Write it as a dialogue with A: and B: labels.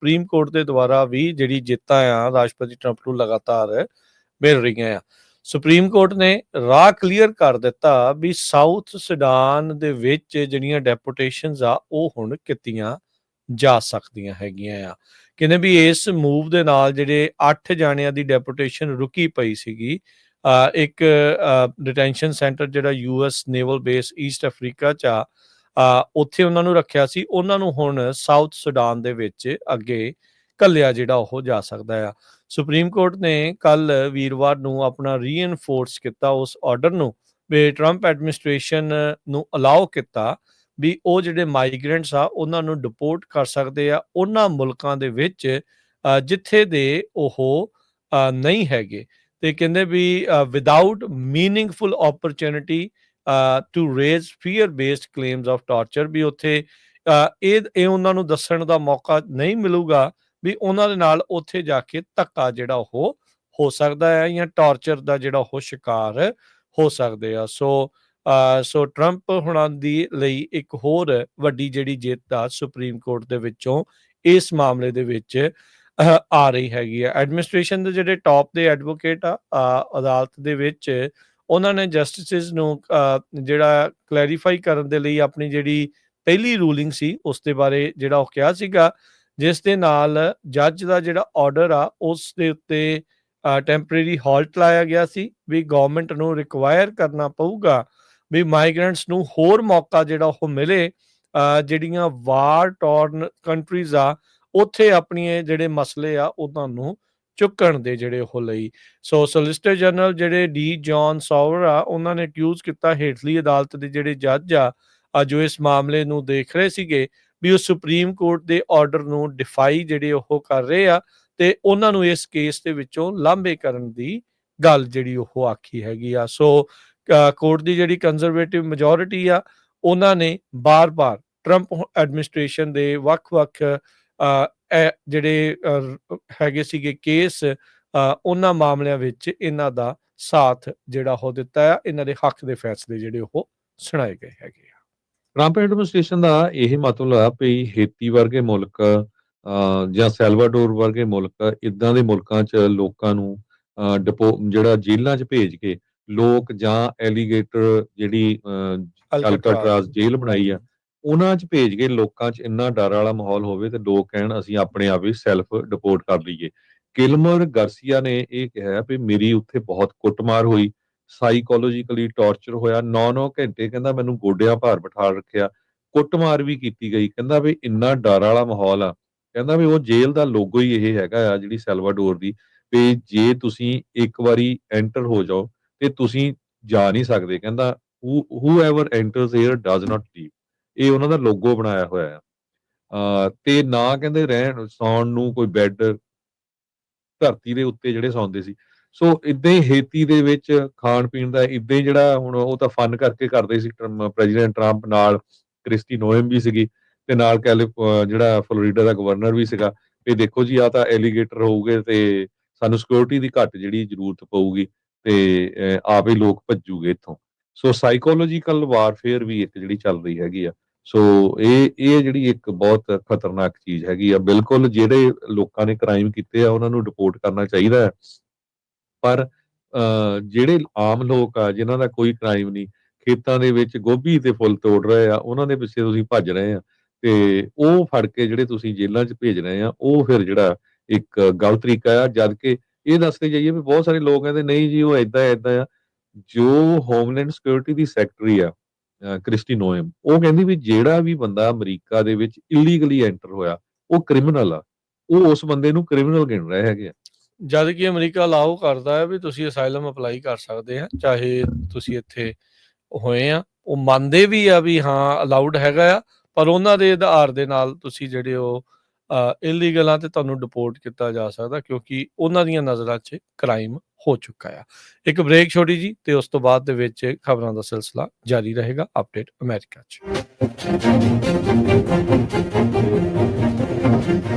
A: Supreme court ਦੇ ਦੁਆਰਾ ਵੀ ਜਿਹੜੀ ਜਿੱਤਾਂ ਆ ਰਾਸ਼ਟਰਪਤੀ ਟਰੰਪ ਨੂੰ ਲਗਾਤਾਰ ਮਿਲ ਰਹੀਆਂ ਆ। ਸੁਪਰੀਮ ਕੋਰਟ ਨੇ ਰਾਹ ਕਲੀਅਰ ਕਰ ਦਿੱਤਾ ਵੀ ਸਾਊਥ ਸੁਡਾਨ ਦੇ ਵਿੱਚ ਜਿਹੜੀਆਂ ਡੈਪੂਟੇਸ਼ਨਸ ਆ ਉਹ ਹੁਣ ਕੀਤੀਆਂ ਜਾ ਸਕਦੀਆਂ ਹੈਗੀਆਂ ਆ। ਕਹਿੰਦੇ ਵੀ ਇਸ ਮੂਵ ਦੇ ਨਾਲ ਜਿਹੜੇ 8 ਜਾਣਿਆਂ ਦੀ ਡੈਪੂਟੇਸ਼ਨ ਰੁਕੀ ਪਈ ਸੀਗੀ ਅ, ਇੱਕ ਡਿਟੈਂਸ਼ਨ ਸੈਂਟਰ ਜਿਹੜਾ US naval base East Africa ਚ ਆ ਉੱਥੇ ਉਹਨਾਂ ਨੂੰ ਰੱਖਿਆ ਸੀ। ਉਹਨਾਂ ਨੂੰ ਹੁਣ ਸਾਊਥ ਸੁਡਾਨ ਦੇ ਵਿੱਚ ਅੱਗੇ ਕੱਲਿਆ ਜਿਹੜਾ ਉਹ ਜਾ ਸਕਦਾ ਆ। ਸੁਪਰੀਮ ਕੋਰਟ ਨੇ ਕੱਲ ਵੀਰਵਾਰ ਨੂੰ ਆਪਣਾ ਰੀਇਨਫੋਰਸ ਕੀਤਾ ਉਸ ਆਰਡਰ ਨੂੰ ਵੀ ਟਰੰਪ ਐਡਮਿਨਿਸਟ੍ਰੇਸ਼ਨ ਨੂੰ ਅਲਾਉ ਕੀਤਾ ਵੀ ਉਹ ਜਿਹੜੇ ਮਾਈਗ੍ਰੈਂਟਸ ਆ, ਉਹਨਾਂ ਨੂੰ ਡਿਪੋਰਟ ਕਰ ਸਕਦੇ ਆ। ਉਹਨਾਂ ਮੁਲਕਾਂ ਦੇ ਵਿੱਚ ਜਿੱਥੇ ਦੇ ਉਹ ਨਹੀਂ ਹੈਗੇ। ਤੇ ਕਹਿੰਦੇ ਵੀ without meaningful opportunity to raise fear based claims of torture ਵੀ ਉੱਥੇ ਇਹ ਇਹ ਉਹਨਾਂ ਨੂੰ ਦੱਸਣ ਦਾ ਮੌਕਾ ਨਹੀਂ ਮਿਲੂਗਾ ਵੀ ਉਹਨਾਂ ਦੇ ਨਾਲ ਉੱਥੇ ਜਾ ਕੇ ਧੱਕਾ ਜਿਹੜਾ ਉਹ ਹੋ ਸਕਦਾ ਹੈ ਜਾਂ ਟਾਰਚਰ ਦਾ ਜਿਹੜਾ ਉਹ ਸ਼ਿਕਾਰ ਹੋ ਸਕਦੇ ਆ। ਸੋ ਸੋ ਟਰੰਪ ਹੁਣਾਂ ਦੀ ਲਈ ਇੱਕ ਹੋਰ ਵੱਡੀ ਜਿਹੜੀ ਜਿੱਤ ਆ ਸੁਪਰੀਮ ਕੋਰਟ ਦੇ ਵਿੱਚੋਂ ਇਸ ਮਾਮਲੇ ਦੇ ਵਿੱਚ ਅਹ, ਆ ਰਹੀ ਹੈਗੀ ਆ। ਐਡਮਿਨਿਸਟ੍ਰੇਸ਼ਨ ਦੇ ਜਿਹੜੇ ਟਾਪ ਦੇ ਐਡਵੋਕੇਟ ਆ ਅਦਾਲਤ ਦੇ ਵਿੱਚ ਉਹਨਾਂ ਨੇ ਜਸਟਿਸਿਸ ਨੂੰ ਜਿਹੜਾ ਕਲੈਰੀਫਾਈ ਕਰਨ ਦੇ ਲਈ ਆਪਣੀ ਜਿਹੜੀ ਪਹਿਲੀ ਰੂਲਿੰਗ ਸੀ, ਉਸ ਦੇ ਬਾਰੇ ਜਿਹੜਾ ਉਹ ਕਿਹਾ ਸੀਗਾ, ਜਿਸ ਦੇ ਨਾਲ ਜੱਜ ਦਾ ਜਿਹੜਾ ਆਰਡਰ ਆ, ਉਸ ਦੇ ਉੱਤੇ ਟੈਂਪਰੇਰੀ ਹਾਲਟ ਲਾਇਆ ਗਿਆ ਸੀ, ਵੀ ਗਵਰਨਮੈਂਟ ਨੂੰ ਰਿਕੁਆਇਰ ਕਰਨਾ ਪਊਗਾ, ਵੀ ਮਾਈਗ੍ਰੈਂਟਸ ਨੂੰ ਹੋਰ ਮੌਕਾ ਜਿਹੜਾ ਉਹ ਮਿਲੇ ਜਿਹੜੀਆਂ ਵਾਰ ਟੌਰਨ ਕੰਟਰੀਜ਼ ਆ, ਉੱਥੇ ਆਪਣੀਆਂ ਜਿਹੜੇ ਮਸਲੇ ਆ ਉਹਨਾਂ ਨੂੰ ਚੁੱਕਣ ਦੇ ਜਿਹੜੇ ਉਹ ਲਈ। ਸੋ ਸੋਲਿਸਿਟਰ ਜਨਰਲ ਜਿਹੜੇ ਡੀ ਜੌਨ ਸੌਵਰ ਆ, ਉਹਨਾਂ ਨੇ ਅਕਿਊਜ਼ ਕੀਤਾ ਹੇਠਲੀ ਅਦਾਲਤ ਦੇ ਜਿਹੜੇ ਜੱਜ ਆ ਜੋ ਇਸ ਮਾਮਲੇ ਨੂੰ ਦੇਖ ਰਹੇ ਸੀਗੇ ਵੀ ਉਹ ਸੁਪਰੀਮ ਕੋਰਟ ਦੇ ਆਰਡਰ ਨੂੰ ਡਿਫਾਈ ਜਿਹੜੇ ਉਹ ਕਰ ਰਹੇ ਆ ਤੇ ਉਹਨਾਂ ਨੂੰ ਇਸ ਕੇਸ ਦੇ ਵਿੱਚੋਂ ਲਾਂਭੇ ਕਰਨ ਦੀ ਗੱਲ ਜਿਹੜੀ ਉਹ ਆਖੀ ਹੈਗੀ ਆ। ਸੋ ਕੋਰਟ ਦੀ ਜਿਹੜੀ ਕੰਜ਼ਰਵੇਟਿਵ ਮੈਜੋਰਿਟੀ ਆ, ਉਹਨਾਂ ਨੇ ਬਾਰ-ਬਾਰ ਟਰੰਪ ਐਡਮਿਨਿਸਟ੍ਰੇਸ਼ਨ ਦੇ ਵੱਖ-ਵੱਖ ਜਿਹੜੇ ਹੈਗੇ ਸੀਗੇ ਕੇਸ ਉਹਨਾਂ ਮਾਮਲਿਆਂ ਵਿੱਚ ਇਹਨਾਂ ਦਾ ਸਾਥ ਜਿਹੜਾ ਉਹ ਦਿੱਤਾ ਇਹਨਾਂ ਦੇ ਹੱਕ ਦੇ ਫੈਸਲੇ ਜਿਹੜੇ ਉਹ ਸੁਣਾਏ ਗਏ ਹੈਗੇ ਆ।
B: ਟਰੰਪ ਐਡਮਿਨਿਸਟ੍ਰੇਸ਼ਨ ਦਾ ਇਹ ਮਤਲਬ ਵੀ ਹੇਤੀ ਵਰਗੇ ਮੁਲਕ ਜਾਂ ਸੈਲਵਾਡੋਰ ਵਰਗੇ ਮੁਲਕ ਇਦਾਂ ਦੇ ਮੁਲਕਾਂ 'ਚ ਲੋਕਾਂ ਨੂੰ ਡਿਪੋ ਜਿਹੜਾ ਜੇਲ੍ਹਾਂ 'ਚ ਭੇਜ ਕੇ ਲੋਕ ਜਾਂ ਐਲੀਗੇਟਰ ਜਿਹੜੀ ਅਲਕਾਟਰਾਜ਼ ਜੇਲ੍ਹ ਬਣਾਈ ਆ ਉਹਨਾਂ 'ਚ ਭੇਜ ਕੇ ਲੋਕਾਂ 'ਚ ਇੰਨਾ ਡਰ ਵਾਲਾ ਮਾਹੌਲ ਹੋਵੇ ਤੇ ਲੋਕ ਕਹਿਣ, ਅਸੀਂ ਆਪਣੇ ਆਪ ਹੀ ਸੈਲਫ ਡਿਪੋਰਟ ਕਰ ਲਈਏ। ਕਿਲਮਰ ਗਾਰਸੀਆ ਨੇ ਇਹ ਕਿਹਾ ਵੀ ਮੇਰੀ ਉੱਥੇ ਬਹੁਤ ਕੁੱਟਮਾਰ ਹੋਈ ਸਾਈਕੋਲੋਜੀਕਲੀ ਟਾਰਚਰ ਹੋਇਆ 9-9 ਘੰਟੇ ਕਹਿੰਦਾ ਮੈਨੂੰ ਗੋਡਿਆਂ ਭਾਰ ਬਿਠਾ ਰੱਖਿਆ, ਕੁੱਟਮਾਰ ਵੀ ਕੀਤੀ ਗਈ, ਕਹਿੰਦਾ ਵੀ ਇੰਨਾ ਡਰ ਵਾਲਾ ਮਾਹੌਲ ਆ, ਕਹਿੰਦਾ ਵੀ ਉਹ ਜੇਲ੍ਹ ਦਾ ਲੋਗੋ ਹੀ ਇਹ ਹੈਗਾ ਆ ਜਿਹੜੀ ਸੈਲਵਾਡੋਰ ਦੀ, ਵੀ ਜੇ ਤੁਸੀਂ ਇੱਕ ਵਾਰੀ ਐਂਟਰ ਹੋ ਜਾਓ ਤੇ ਤੁਸੀਂ ਜਾ ਨਹੀਂ ਸਕਦੇ, ਕਹਿੰਦਾ whoever enters here does not leave. ਇਹ ਉਹਨਾਂ ਦਾ ਲੋਗੋ ਬਣਾਇਆ ਹੋਇਆ ਆ। ਤੇ ਨਾ ਕਹਿੰਦੇ ਰਹਿਣ, ਸੌਣ ਨੂੰ ਕੋਈ ਬੈੱਡ ਧਰਤੀ ਦੇ ਉੱਤੇ ਜਿਹੜੇ ਸੌਂਦੇ ਸੀ। ਸੋ ਇਦਾਂ ਹੀ ਹੇਤੀ ਦੇ ਵਿੱਚ ਖਾਣ ਪੀਣ ਦਾ ਇਦਾਂ ਹੀ ਜਿਹੜਾ ਹੁਣ ਉਹ ਤਾਂ ਫਨ ਕਰਕੇ ਕਰਦੇ ਸੀ ਪ੍ਰੈਜ਼ੀਡੈਂਟ ਟਰੰਪ ਨਾਲ ਕ੍ਰਿਸਟੀ ਨੋਇਮ ਵੀ ਸੀਗੀ ਤੇ ਨਾਲ ਕੈਲਿਫ ਜਿਹੜਾ ਫਲੋਰੀਡਾ ਦਾ ਗਵਰਨਰ ਵੀ ਸੀਗਾ। ਵੀ ਦੇਖੋ ਜੀ, ਆ ਤਾਂ ਐਲੀਗੇਟਰ ਹੋਊਗੇ ਤੇ ਸਾਨੂੰ ਸਿਕਿਉਰਿਟੀ ਦੀ ਘੱਟ ਜਿਹੜੀ ਜ਼ਰੂਰਤ ਪਊਗੀ ਤੇ, ਅਹ ਆਪ ਹੀ ਲੋਕ ਭੱਜੂਗੇ ਇੱਥੋਂ। ਸੋ ਸਾਈਕੋਲੋਜੀਕਲ ਵਾਰਫੇਅਰ ਵੀ ਇੱਕ ਜਿਹੜੀ ਚੱਲ ਰਹੀ ਹੈਗੀ ਆ। ਸੋ ਇਹ ਇਹ ਜਿਹੜੀ ਇੱਕ ਬਹੁਤ ਖਤਰਨਾਕ ਚੀਜ਼ ਹੈਗੀ ਆ। ਬਿਲਕੁਲ ਜਿਹੜੇ ਲੋਕਾਂ ਨੇ ਕ੍ਰਾਈਮ ਕੀਤੇ ਆ ਉਹਨਾਂ ਨੂੰ ਰਿਪੋਰਟ ਕਰਨਾ ਚਾਹੀਦਾ ਹੈ। ਪਰ ਅਹ, ਜਿਹੜੇ ਆਮ ਲੋਕ ਆ ਜਿਨ੍ਹਾਂ ਦਾ ਕੋਈ ਕ੍ਰਾਈਮ ਨਹੀਂ ਖੇਤਾਂ ਦੇ ਵਿੱਚ ਗੋਭੀ ਤੇ ਫੁੱਲ ਤੋੜ ਰਹੇ ਆ ਉਹਨਾਂ ਦੇ ਪਿੱਛੇ ਤੁਸੀਂ ਭੱਜ ਰਹੇ ਆ। ਤੇ ਉਹ ਫੜ ਕੇ ਜਿਹੜੇ ਤੁਸੀਂ ਜੇਲ੍ਹਾਂ 'ਚ ਭੇਜ ਰਹੇ ਆ ਉਹ ਫਿਰ ਜਿਹੜਾ ਇੱਕ ਗਲਤ ਤਰੀਕਾ ਆ। ਜਦ ਕਿ ਇਹ ਦੱਸਦੇ ਜਾਈਏ ਵੀ ਬਹੁਤ ਸਾਰੇ ਲੋਕ ਕਹਿੰਦੇ ਨਹੀਂ ਜੀ ਉਹ ਐਦਾਂ ਐਦਾਂ ਆ। ਜੋ ਹੋਮਲੈਂਡ ਸਿਕਿਉਰਿਟੀ ਦੀ ਸੈਕਟਰੀ ਆ ਕ੍ਰਿਸਟੀ ਨੋਇਮ ਉਹ ਕਹਿੰਦੀ ਵੀ ਜਿਹੜਾ ਵੀ ਬੰਦਾ ਅਮਰੀਕਾ ਦੇ ਵਿੱਚ ਇਲੀਗਲੀ ਐਂਟਰ ਹੋਇਆ, ਉਹ ਕ੍ਰਿਮੀਨਲ ਆ। ਉਹ ਉਸ ਬੰਦੇ ਨੂੰ ਕ੍ਰਿਮੀਨਲ ਗਿਣ ਰਹੇ ਹੈਗੇ ਆ।
A: ਜਦ ਕਿ ਅਮਰੀਕਾ ਅਲਾਉ ਕਰਦਾ ਹੈ ਵੀ ਤੁਸੀਂ ਅਸਾਈਲਮ ਅਪਲਾਈ ਕਰ ਸਕਦੇ ਆ, ਚਾਹੇ ਤੁਸੀਂ ਇੱਥੇ ਹੋਏ ਆ। ਉਹ ਮੰਨਦੇ ਵੀ ਆ ਵੀ ਹਾਂ ਅਲਾਉਡ ਹੈਗਾ ਆ, ਪਰ ਉਹਨਾਂ ਦੇ ਆਧਾਰ ਦੇ ਨਾਲ ਤੁਸੀਂ ਜਿਹੜੇ ਉਹ ਇਲੀਗਲ ਆ ਤੇ ਤੁਹਾਨੂੰ ਡਿਪੋਰਟ ਕੀਤਾ ਜਾ ਸਕਦਾ ਕਿਉਂਕਿ ਉਹਨਾਂ ਦੀਆਂ ਨਜ਼ਰਾਂ 'ਚ ਕ੍ਰਾਈਮ ਹੋ ਚੁੱਕਾ ਆ। ਇੱਕ ਬ੍ਰੇਕ ਛੋਟੀ ਜੀ ਤੇ ਉਸ ਤੋਂ ਬਾਅਦ ਦੇ ਵਿੱਚ ਖਬਰਾਂ ਦਾ ਸਿਲਸਿਲਾ ਜਾਰੀ ਰਹੇਗਾ ਅਪਡੇਟ ਅਮਰੀਕਾ 'ਚ।